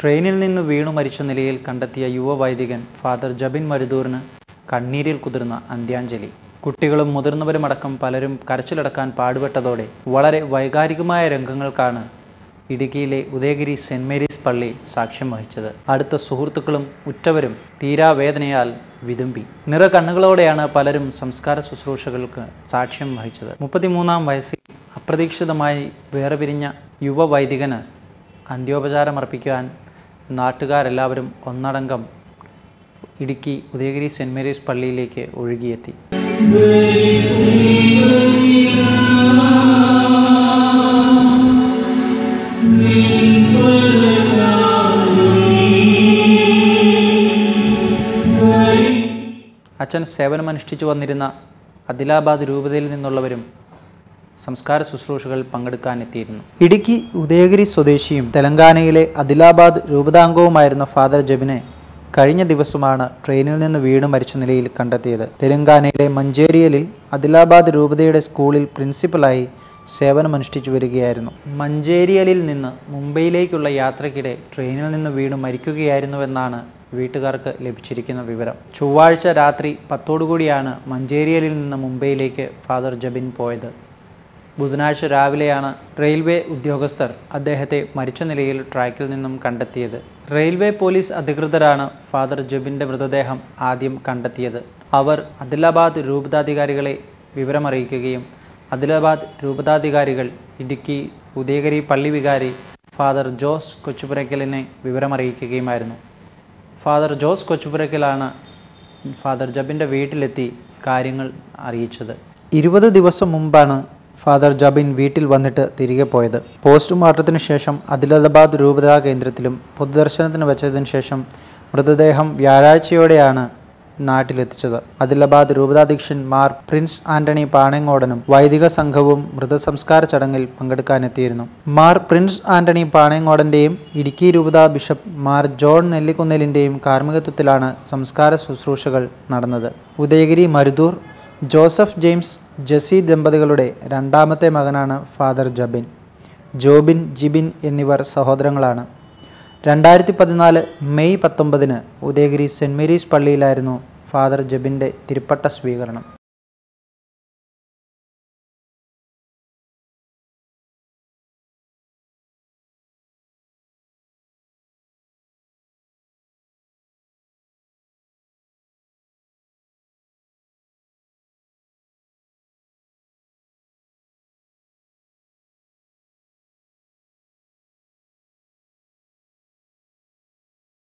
ട്രെയിനിൽ നിന്ന് വീണു മരിച്ച നിലയിൽ കണ്ടെത്തിയ യുവവൈദികൻ ഫാദർ ജബിൻ മരുദൂറിന് കണ്ണീരിൽ കുതിർന്ന അന്ത്യാഞ്ജലി. കുട്ടികളും മുതിർന്നവരുമടക്കം പലരും കരച്ചിലടക്കാൻ പാടുപെട്ടതോടെ വളരെ വൈകാരികമായ രംഗങ്ങൾക്കാണ് ഇടുക്കിയിലെ ഉദയഗിരി സെന്റ് മേരീസ് പള്ളി സാക്ഷ്യം വഹിച്ചത്. അടുത്ത സുഹൃത്തുക്കളും ഉറ്റവരും തീരാവേദനയാൽ വിതുമ്പി. നിറ കണ്ണുകളോടെയാണ് പലരും സംസ്കാര ശുശ്രൂഷകൾക്ക് സാക്ഷ്യം വഹിച്ചത്. മുപ്പത്തിമൂന്നാം വയസ്സിൽ അപ്രതീക്ഷിതമായി വേറെ പിരിഞ്ഞ യുവവൈദികന് അന്ത്യോപചാരമർപ്പിക്കാൻ നാട്ടുകാരെല്ലാവരും ഒന്നടങ്കം ഇടുക്കി ഉദയഗിരി സെന്റ് മേരീസ് പള്ളിയിലേക്ക് ഒഴുകിയെത്തി. അച്ഛൻ സേവനമനുഷ്ഠിച്ചു വന്നിരുന്ന അദിലാബാദ് രൂപതയിൽ നിന്നുള്ളവരും സംസ്കാര ശുശ്രൂഷകൾ പങ്കെടുക്കാനെത്തിയിരുന്നു. ഇടുക്കി ഉദയഗിരി സ്വദേശിയും തെലങ്കാനയിലെ അദിലാബാദ് രൂപതാംഗവുമായിരുന്ന ഫാദർ ജബിനെ കഴിഞ്ഞ ദിവസമാണ് ട്രെയിനിൽ നിന്ന് വീണ് മരിച്ച നിലയിൽ കണ്ടെത്തിയത്. തെലങ്കാനയിലെ മഞ്ചേരിയലിൽ അദിലാബാദ് രൂപതയുടെ സ്കൂളിൽ പ്രിൻസിപ്പലായി സേവനമനുഷ്ഠിച്ചു വരികയായിരുന്നു. മഞ്ചേരിയലിൽ നിന്ന് മുംബൈയിലേക്കുള്ള യാത്രയ്ക്കിടെ ട്രെയിനിൽ നിന്ന് വീണ് മരിക്കുകയായിരുന്നുവെന്നാണ് വീട്ടുകാർക്ക് ലഭിച്ചിരിക്കുന്ന വിവരം. ചൊവ്വാഴ്ച രാത്രി പത്തോടുകൂടിയാണ് മഞ്ചേരിയലിൽ നിന്ന് മുംബൈയിലേക്ക് ഫാദർ ജബിൻ പോയത്. ബുധനാഴ്ച രാവിലെയാണ് റെയിൽവേ ഉദ്യോഗസ്ഥർ അദ്ദേഹത്തെ മരിച്ച നിലയിൽ ട്രാക്കിൽ നിന്നും കണ്ടെത്തിയത്. റെയിൽവേ പോലീസ് അധികൃതരാണ് ഫാദർ ജബിന്റെ മൃതദേഹം ആദ്യം കണ്ടെത്തിയത്. അവർ അദിലാബാദ് രൂപതാധികാരികളെ വിവരമറിയിക്കുകയും അദിലാബാദ് രൂപതാധികാരികൾ ഇടുക്കി ഉദയഗിരി പള്ളി വികാരി ഫാദർ ജോസ് കൊച്ചുപുരയ്ക്കലിനെ വിവരമറിയിക്കുകയുമായിരുന്നു. ഫാദർ ജോസ് കൊച്ചുപുരയ്ക്കലാണ് ഫാദർ ജബിന്റെ വീട്ടിലെത്തി കാര്യങ്ങൾ അറിയിച്ചത്. ഇരുപത് ദിവസം മുമ്പാണ് ഫാദർ ജബിൻ വീട്ടിൽ വന്നിട്ട് തിരികെ പോയത്. പോസ്റ്റ്മോർട്ടത്തിന് ശേഷം അദിലബാദ് രൂപതാ കേന്ദ്രത്തിലും പൊതുദർശനത്തിന് വെച്ചതിനു ശേഷം മൃതദേഹം വ്യാഴാഴ്ചയോടെയാണ് നാട്ടിലെത്തിച്ചത്. അദിലബാദ് രൂപതാധ്യക്ഷൻ മാർ പ്രിൻസ് ആന്റണി പാണേങ്ങോടനും വൈദിക സംഘവും മൃതസംസ്കാര ചടങ്ങിൽ പങ്കെടുക്കാനെത്തിയിരുന്നു. മാർ പ്രിൻസ് ആന്റണി പാണേങ്ങോടന്റെയും ഇടുക്കി രൂപതാ ബിഷപ്പ് മാർ ജോൺ നെല്ലിക്കുന്നേലിന്റെയും കാർമ്മികത്വത്തിലാണ് സംസ്കാര ശുശ്രൂഷകൾ നടന്നത്. ഉദയഗിരി മരുദൂർ ജോസഫ് ജെയിംസ് ജസി ദമ്പതികളുടെ രണ്ടാമത്തെ മകനാണ് ഫാദർ ജബിൻ. ജോബിൻ ജിബിൻ എന്നിവർ സഹോദരങ്ങളാണ്. രണ്ടായിരത്തി പതിനാല് മെയ് പത്തൊമ്പതിന് ഉദയഗിരി സെന്റ് മേരീസ് പള്ളിയിലായിരുന്നു ഫാദർ ജബിന്റെ തിരുപ്പട്ട സ്വീകരണം.